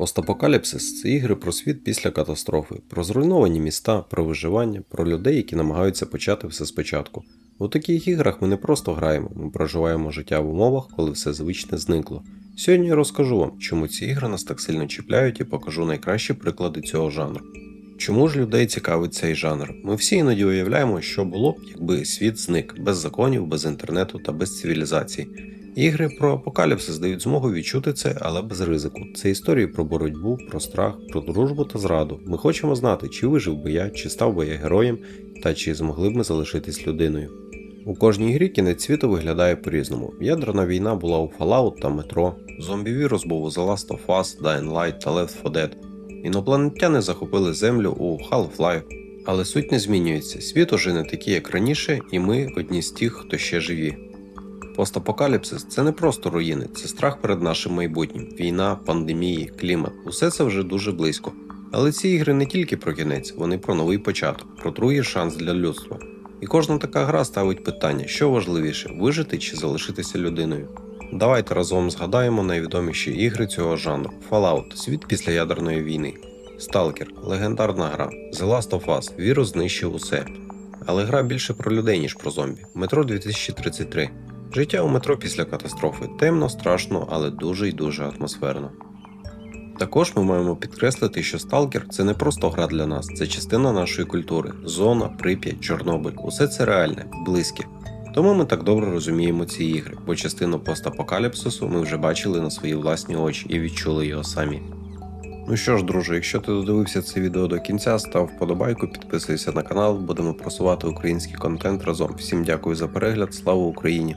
Постапокаліпсис це ігри про світ після катастрофи, про зруйновані міста, про виживання, про людей, які намагаються почати все спочатку. У таких іграх ми не просто граємо, ми проживаємо життя в умовах, коли все звичне зникло. Сьогодні я розкажу вам, чому ці ігри нас так сильно чіпляють і покажу найкращі приклади цього жанру. Чому ж людей цікавить цей жанр? Ми всі іноді уявляємо, що було б, якби світ зник без законів, без інтернету та без цивілізації. Ігри про апокаліпсис дають змогу відчути це, але без ризику. Це історії про боротьбу, про страх, про дружбу та зраду. Ми хочемо знати, чи вижив би я, чи став би я героєм, та чи змогли б ми залишитись людиною. У кожній грі кінець світу виглядає по-різному. Ядерна війна була у Fallout та Metro, зомбі-вірус був у The Last of Us, Dying Light та Left 4 Dead. Інопланетяни захопили землю у Half-Life. Але суть не змінюється. Світ уже не такий, як раніше, і ми одні з тих, хто ще живі. Постапокаліпсис це не просто руїни, це страх перед нашим майбутнім, війна, пандемії, клімат. Усе це вже дуже близько. Але ці ігри не тільки про кінець, вони про новий початок, про другий шанс для людства. І кожна така гра ставить питання, що важливіше вижити чи залишитися людиною. Давайте разом згадаємо найвідоміші ігри цього жанру: Fallout світ після ядерної війни, Stalker легендарна гра, The Last of Us вірус знищив усе. Але гра більше про людей, ніж про зомбі. Метро 2033 Життя у метро після катастрофи темно, страшно, але дуже й дуже атмосферно. Також ми маємо підкреслити, що Сталкер це не просто гра для нас, це частина нашої культури. Зона, Прип'ять, Чорнобиль усе це реальне, близьке. Тому ми так добре розуміємо ці ігри, бо частину постапокаліпсису ми вже бачили на свої власні очі і відчули його самі. Ну що ж, друже, якщо ти додивився це відео до кінця, став вподобайку, підписуйся на канал, будемо просувати український контент разом. Всім дякую за перегляд, слава Україні!